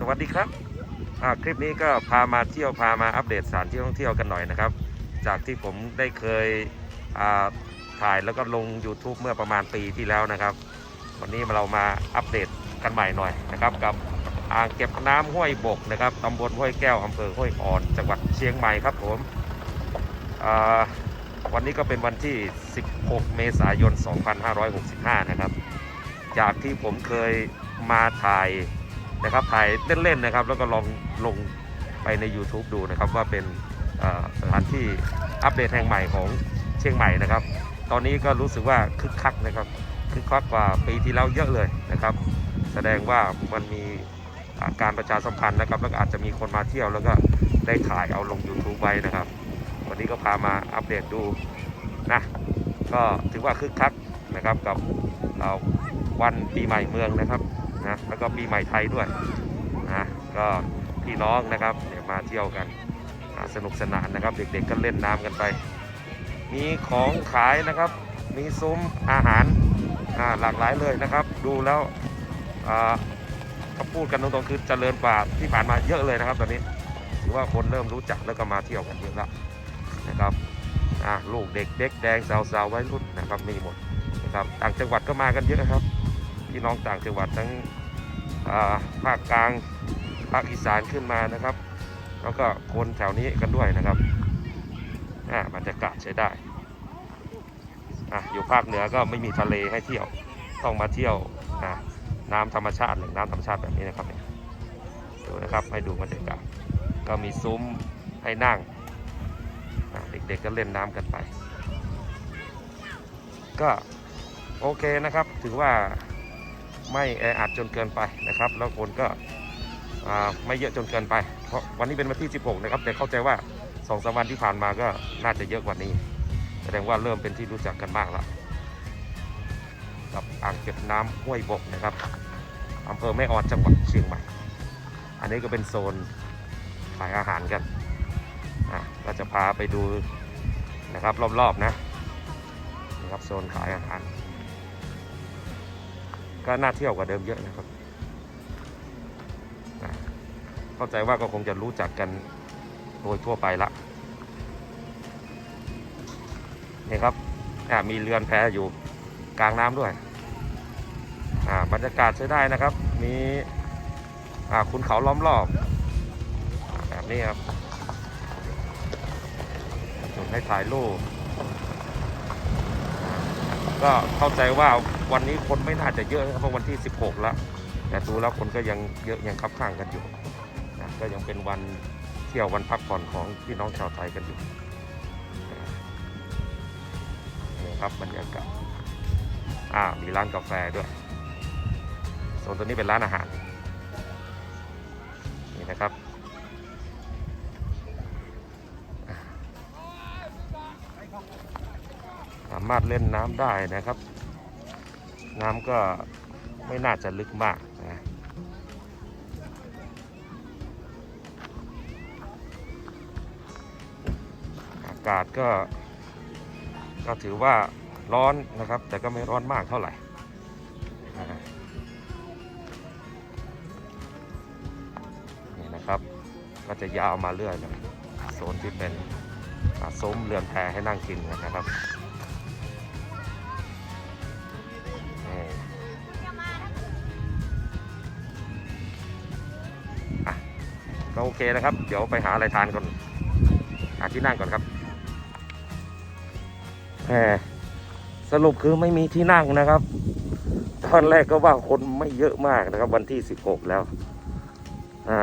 สวัสดีครับคลิปนี้ก็พามาเที่ยวพามาอัปเดตสถานที่ท่องเที่ยวกันหน่อยนะครับ จากที่ผมได้เคยถ่ายแล้วก็ลง YouTube เมื่อประมาณปีที่แล้วนะครับ วันนี้เรามาอัปเดตกันใหม่หน่อยนะครับ กับอ่างเก็บน้ำห้วยบกนะครับตำบลห้วยแก้วอำเภอห้วยอ่อนจังหวัดเชียงใหม่ครับผมวันนี้ก็เป็นวันที่ 16 เมษายน 2565 นะครับ จากที่ผมเคยมาถ่าย นะครับถ่ายเล่นๆนะครับ แล้วก็ลองลงไปใน YouTube ดูนะครับว่าเป็นสถานที่อัปเดตแห่งใหม่ของเชียงใหม่นะครับ ตอนนี้ก็รู้สึกว่าคึกคักนะครับคึกคักกว่าปีที่แล้วเยอะเลยนะครับ แสดงว่ามันมีการประชาสัมพันธ์นะครับแล้วก็อาจจะมีคนมาเที่ยวแล้วก็ได้ถ่ายเอาลง YouTube ไว้นะครับ วันนี้ก็พามาอัปเดตดูนะก็ถือว่าคึกคักนะครับกับเอ่อวันปีใหม่เมืองนะครับ แล้วก็ปีใหม่ไทยด้วยนะก็พี่น้องนะครับเดี๋ยวมาเที่ยวกันสนุกสนานนะครับ เด็กๆก็เล่นน้ำกันไป มีของขายนะครับ มีซุ้มอาหารหลากหลายเลยนะครับ ดูแล้วอ่าพูดกันตรงๆคือเจริญกว่าที่ผ่านมาเยอะเลยนะครับ ตอนนี้ถือว่าคนเริ่มรู้จักแล้วก็มาเที่ยวกันเยอะแล้วนะครับลูกเด็กเด็กแดงสาวๆวัยรุ่นนะครับมีหมดนะครับต่างจังหวัดก็มากันเยอะนะครับพี่น้องต่างจังหวัดทั้ง ภาคกลางภาคอีสานขึ้นมานะครับ แล้วก็คนแถวนี้กันด้วยนะครับบรรยากาศใช้ได้ออยู่ภาคเหนือก็ไม่มีทะเลให้เที่ยวต้องมาเที่ยวน้ำธรรมชาติแหล่งน้ำธรรมชาติแบบนี้นะครับดูนะครับให้ดูบรรยากาศก็มีซุ้มให้นั่งเด็กๆก็เล่นน้ำกันไป ก็โอเคนะครับถือว่า ไม่แออัดจนเกินไปนะครับ แล้วคนก็ไม่เยอะจนเกินไป เพราะวันนี้เป็นวันที่ 16 นะครับ แต่เข้าใจว่าสองสามวันที่ผ่านมาก็น่าจะเยอะกว่านี้ แสดงว่าเริ่มเป็นที่รู้จักกันมากแล้ว กับอ่างเก็บน้ำห้วยบกนะครับอำเภอแม่ออดจังหวัดเชียงใหม่ อันนี้ก็เป็นโซนขายอาหารกันอะก็จะพาไปดูนะครับรอบๆนะนะครับโซนขายอาหาร ก็น่าเที่ยวกว่าเดิมเยอะนะครับ เข้าใจว่าก็คงจะรู้จักกันโดยทั่วไปละนี่ครับอ่ามีเรือนแพอยู่กลางน้ำด้วยอ่าบรรยากาศใช้ได้นะครับ มีอาคุณเขาล้อมรอบ แบบนี้ครับจุดให้ถ่ายรูป ก็เข้าใจว่าวันนี้คนไม่น่าจะเยอะนะครับเพราะวันที่ 16 แล้ว แต่ดูแล้วคนก็ยังเยอะยังคับข้างกันอยู่นะก็ยังเป็นวันเที่ยววันพักผ่อนของพี่น้องชาวไทยกันอยู่นี่ครับบรรยากาศอ่ามีร้านกาแฟด้วยโซนตัวนี้เป็นร้านอาหารนี่นะครับามารถเล่นน้ำได้นะครับ น้ำก็ไม่น่าจะลึกมากนะอากาศก็ ก็ถือว่าร้อนนะครับ แต่ก็ไม่ร้อนมากเท่าไหร่นี่นะครับ ก็จะยาวมาเรื่อยเลยโซนที่เป็นอ่าซุ้มเรือนแพให้นั่งกินกันนะครับ ก็โอเคนะครับ เดี๋ยวไปหาอะไรทานก่อน หาที่นั่งก่อนครับแหมสรุปคือไม่มีที่นั่งนะครับ ตอนแรกก็ว่าคนไม่เยอะมากนะครับ วันที่16แล้วอ่า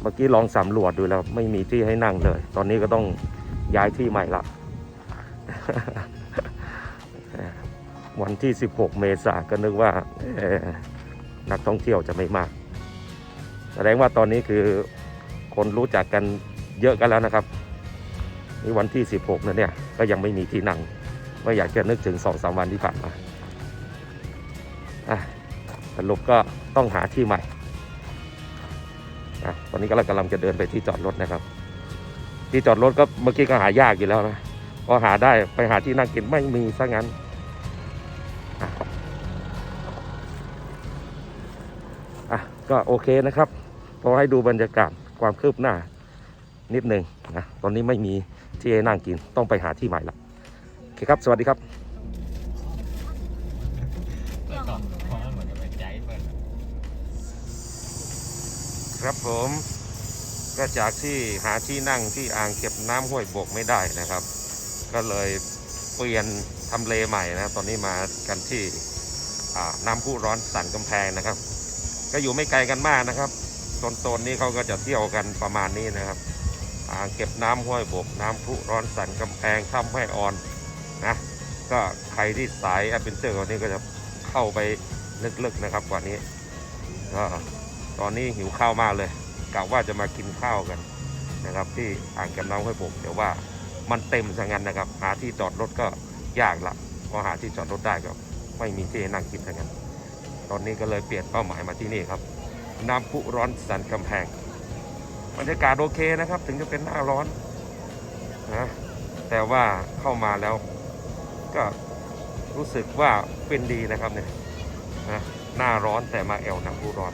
เมื่อกี้ลองสำรวจดูแล้ว ไม่มีที่ให้นั่งเลย ตอนนี้ก็ต้องย้ายที่ใหม่ละ วันที่ 16 เมษายนก็นึกว่านักท่องเที่ยวจะไม่มาก แสดงว่าตอนนี้คือคนรู้จักกันเยอะกันแล้วนะครับนี่วันที่ 16นะเนี่ยก็ยังไม่มีที่นั่งไม่อยากจะนึกถึงสองสามวันที่ผ่านมาสรุปก็ต้องหาที่ใหม่ตอนนี้ก็เรากำลังจะเดินไปที่จอดรถนะครับ ที่จอดรถก็เมื่อกี้ก็หายากอยู่แล้วนะพอหาได้ไปหาที่นั่งกินไม่มีซะงั้นอะก็โอเคนะครับ พอให้ดูบรรยากาศความคืบหน้านิดหนึ่งนะตอนนี้ไม่มีที่ให้นั่งกินต้องไปหาที่ใหม่ละโอเคครับ สวัสดีครับครับผมก็จากที่หาที่นั่งที่อ่างเก็บน้ำห้วยบกไม่ได้นะครับ ก็เลยเปลี่ยนทำเลใหม่นะ ตอนนี้มากันที่น้ำพุร้อนสันกำแพงนะครับ ก็อยู่ไม่ไกลกันมากนะครับ โซนๆนี้เขาก็จะเที่ยวกันประมาณนี้นะครับอ่างเก็บน้ำห้วยบกน้ำพุร้อนสันกำแพงถ้ำแม่ออนนะก็ใครที่สายแอดเวนเจอร์วันนี้ก็จะเข้าไปลึกๆนะครับกว่านี้ก็ตอนนี้หิวข้าวมากเลยกะว่าจะมากินข้าวกันนะครับ ที่อ่างเก็บน้ำห้วยบกแต่ว่ามันเต็มซะงั้นนะครับ หาที่จอดรถก็ยากละพอหาที่จอดรถได้ก็ไม่มีที่ให้นั่งกินซะงั้น ตอนนี้ก็เลยเปลี่ยนเป้าหมายมาที่นี่ครับ น้ำพุร้อนสันกำแพงบรรยากาศโอเคนะครับ ถึงจะเป็นหน้าร้อนนะแต่ว่าเข้ามาแล้วก็รู้สึกว่าเป็นดีนะครับเนี่ยนะหน้าร้อนแต่มาแอวน้ำพุร้อน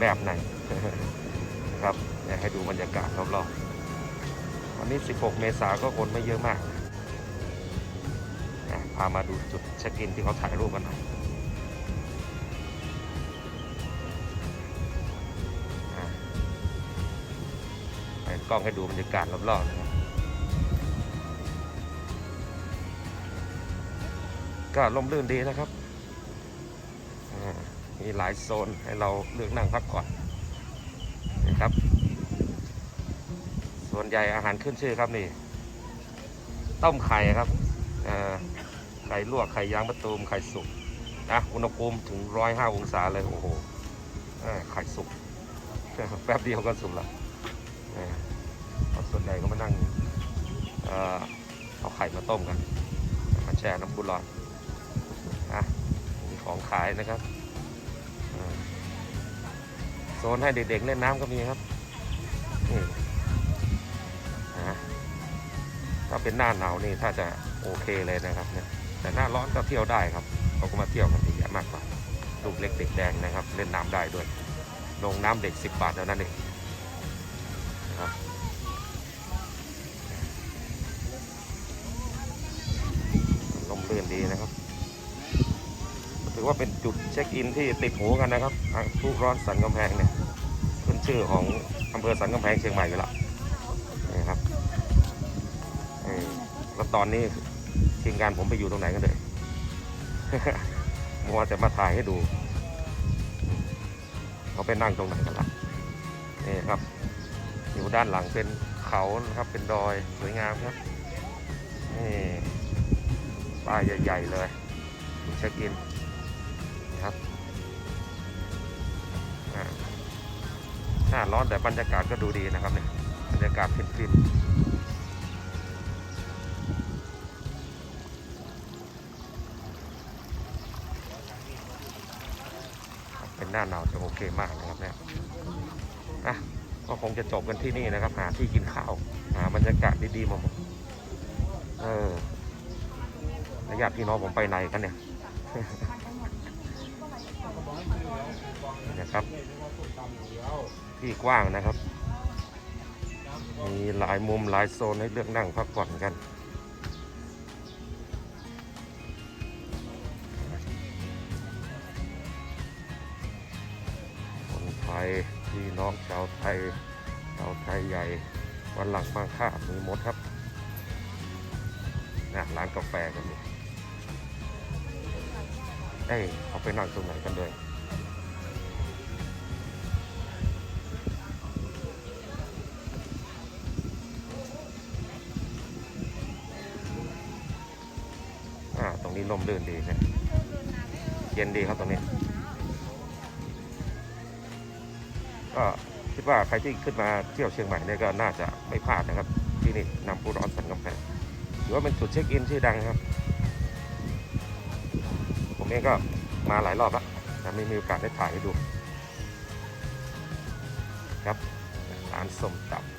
แบบไหนครับอยากให้ดูบรรยากาศรอบๆวันนี้ 16 เมษาก็คนไม่เยอะมากนะพามาดูจุดเช็คอินที่เขาถ่ายรูปกันหน่อย กล้องให้ดูบรรยากาศรอบๆนะครับก็ลมลื่นดีนะครับมีหลายโซนให้เราเลือกนั่งพักผ่อนนะครับ ส่วนใหญ่อาหารขึ้นชื่อครับนี่ ต้มไข่ครับไข่ลวกไข่ยางมะตูมไข่สุกนะอุณหภูมิถึงร้อยห้าองศาเลย โอ้โหไข่สุกแป๊บเดียวก็สุกแล้วเออเพราะ ส่วนใหญ่ก็มานั่งเอาไข่มาต้มกันมาแช่น้ำพุร้อนอะมีของขายนะครับโซนให้เด็กๆเล่นน้ำก็มีครับนี่นะถ้าเป็นหน้าหนาวนี่ถ้าจะโอเคเลยนะครับเนี่ยแต่หน้าร้อนก็เที่ยวได้ครับเขาก็มาเที่ยวกันเยอะแยะมากกว่าลูกเล็กเด็กแดงนะครับ เล่นน้ำได้ด้วย ลงน้ำเด็ก 10 บาทเท่านั้นเองนะครับลมเลื่อ นดีนะครับ ถือว่าเป็นจุดเช็คอินที่ติดหูกันนะครับอ่างทุกร้อนสันกำแพงเนี่ยขึ้นชื่อของอำเภอสันกำแพงเชียงใหม่อยู่และนี่ครับแล้วตอนนี้ทีมงานผมไปอยู่ตรงไหนกันเลยมัวแต่มาถ่ายให้ดู เขาไปนั่งตรงไหนกันล่ะนี่ครับอยู่ด้านหลังเป็นเขานะครับเป็นดอยสวยงามครับนี่ ป้ายใหญ่ๆเลยเช็คอินนะครับอ่าหน้าร้อนแต่บรรยากาศก็ดูดีนะครับเนี่ยบรรยากาศฟินๆเป็นหน้าหนาวจะโอเคมากนะครับเนี่ยอะก็คงจะจบกันที่นี่นะครับ หาที่กินข้าว หาบรรยากาศดีๆมาหมดเออ ญาติพี่น้องผมไปไหนกันเนี่ยนะครับ ที่กว้างนะครับ มีหลายมุมหลายโซนให้เลือกนั่งพักผ่อนกันคนไทยพี่น้องชาวไทยชาวไทยใหญ่วันหลังมาค่ามีมดครับนะร้านกาแฟกันนี่ เอ้ยเอาไปนั่งตรงไหนกันเลยอ่าตรงนี้ลมลื่นดีนะเย็นดีครับตรงนี้ ก็คิดว่าใครที่ขึ้นมาเที่ยวเชียงใหม่เนี่ยก็น่าจะไม่พลาดนะครับ ที่นี่นำผู้ร้อนสันกำแพงถือว่าเป็นจุดเช็คอินชื่อดังครับ เองก็มาหลายรอบแล้วนะไม่มีโอกาสได้ถ่ายให้ดู ครับร้านส้มตำ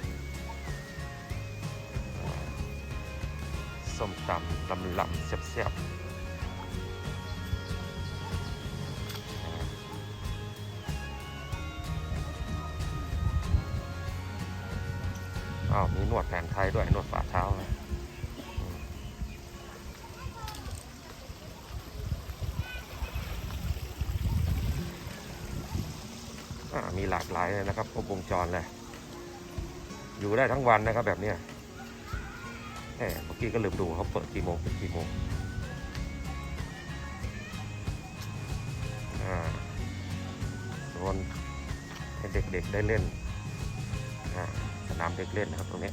ส้มตำลำลำเสียบอ้าวมีนวดแผนไทยด้วยนวดฝ่าเท้านะ มีหลากหลายเลยนะครับครบวงจรเลย อยู่ได้ทั้งวันนะครับแบบเนี้ยแหมเมื่อกี้ก็ลืมดูเขาเปิดกี่โมงปิดกี่โมงอ่าโซนให้เด็กๆได้เล่นอ่าสนามเด็กเล่นนะครับตรงนี้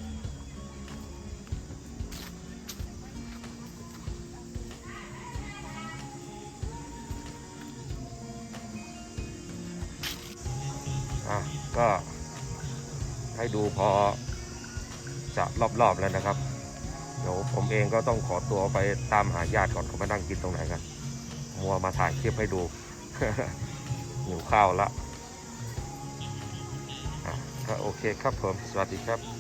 ให้ดูพอจะรอบๆแล้วนะครับ เดี๋ยวผมเองก็ต้องขอตัวไปตามหาญาติก่อนเขามานั่งกินตรงไหนกัน มัวมาถ่ายคลิปให้ดูหิวข้าวละอะก็โอเคครับผม สวัสดีครับ